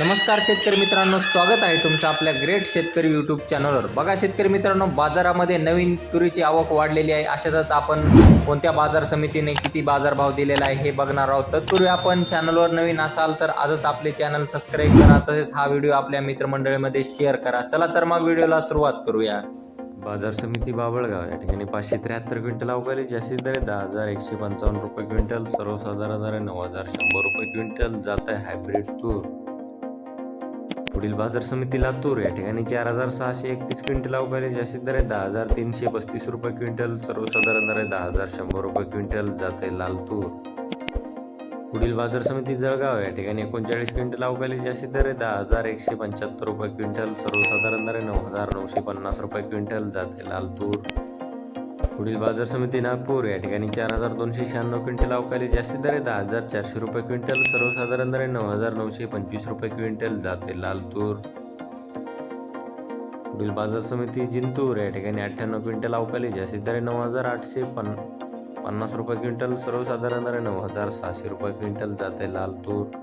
नमस्कार शेतकरी मित्रांनो स्वागत आहे तुमचं आपल्या ग्रेट शेतकरी यूट्यूब चॅनलवर बघा शेतकरी मित्रांनो बाजारामध्ये नवीन तुरीची आवक वाढलेली आहे. अशातच आपण कोणत्या बाजार समितीने किती बाजारभाव दिलेला आहे हे बघणार आहोत. तत्पूर्वी आपण चॅनलवर नवीन असाल तर आजच आपले चॅनल सबस्क्राईब करा. तसेच हा व्हिडिओ आपल्या मित्रमंडळीमध्ये शेअर करा. चला तर मग व्हिडिओला सुरुवात करूया. बाजार समिती बाबळगाव या ठिकाणी पाचशे त्र्याहत्तर क्विंटल अवकाळी जास्तीत दर दहा हजार एकशे पंचावन्न रुपये क्विंटल सर्वसाधारण दर नऊ हजार शंभर रुपये क्विंटल जात आहे हायब्रिड तूर. पुढील बाजार समिती लातूर या ठिकाणी चार हजार सहाशे एकतीस क्विंटल अवकाळी जास्तीत दर आहे. दहा हजार तीनशे पस्तीस रुपये क्विंटल सर्वसाधारण दर आहे. दहा हजार शंभर रुपये क्विंटल जात आहे लाल तूर. पुढील बाजार समिती जळगाव या ठिकाणी एकोणचाळीस क्विंटल अवकाळी जास्तीत दर आहे. दहा हजार एकशे पंच्याहत्तर रुपये क्विंटल सर्वसाधारण दर आहे. नऊ हजार नऊशे पन्नास रुपये क्विंटल जाते लाल तूर. पुढील बाजार समिती नागपूर या ठिकाणी चार हजार दोनशे शहाण्णव क्विंटल अवकाळी जास्तीत दर आहे दहा हजार चारशे रुपये क्विंटल सर्वसाधारण दर नऊ हजार नऊशे पंचवीस रुपये क्विंटल जाते लाल तूर पुढील बाजार समिती जिंतूर या ठिकाणी अठ्ठ्याण्णव क्विंटल अवकाळी जास्तीत दर नऊ हजार आठशे पन पन्नास रुपये क्विंटल सर्वसाधारण दर नऊ हजार सहाशे रुपये क्विंटल जाते लाल तूर